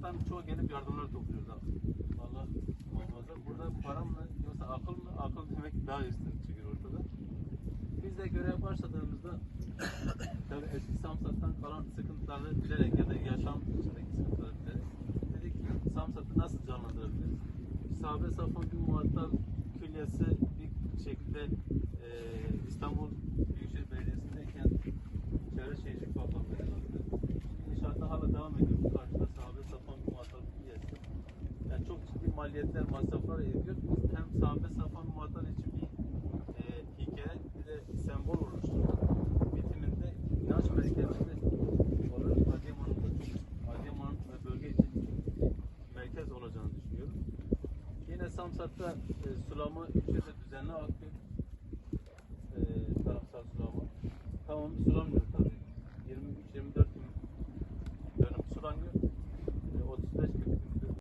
Samsat'tan çoğu gelip yardımlar topluyoruz abi. Allah muhafaza. Burada para mı yoksa akıl mı? Akıl demek daha üstün çıkıyor ortada. Biz de görev başladığımızda tabii eski Samsat'tan kalan sıkıntıları bilerek ya da yaşam içindeki sıkıntıları bilerek dedik ki Samsat'ı nasıl canlandırabiliriz? Sahabe Safon bir muhatap külliyesi bir şekilde eee İstanbul Büyükşehir Belediyesi'ndeyken Çevre Şehircilik Bakanlığı vardı. İnşaatta hala devam ediyor. Bu karşıda sahabe Safon bir muhatap külliyesi. Yani çok ciddi maliyetler, masraflar ediyor. Biz hem sahabe Safon muhatap için bir eee hikaye bir de sembol oluşturduk. Bitiminde inanç merkezinde olarak Adıyaman'ın Adıyaman ve bölge için merkez olacağını düşünüyorum. Yine Samsat'ta e, sulama de düzenli akıyor. E, tarafsal sulama. Tamam sulamıyoruz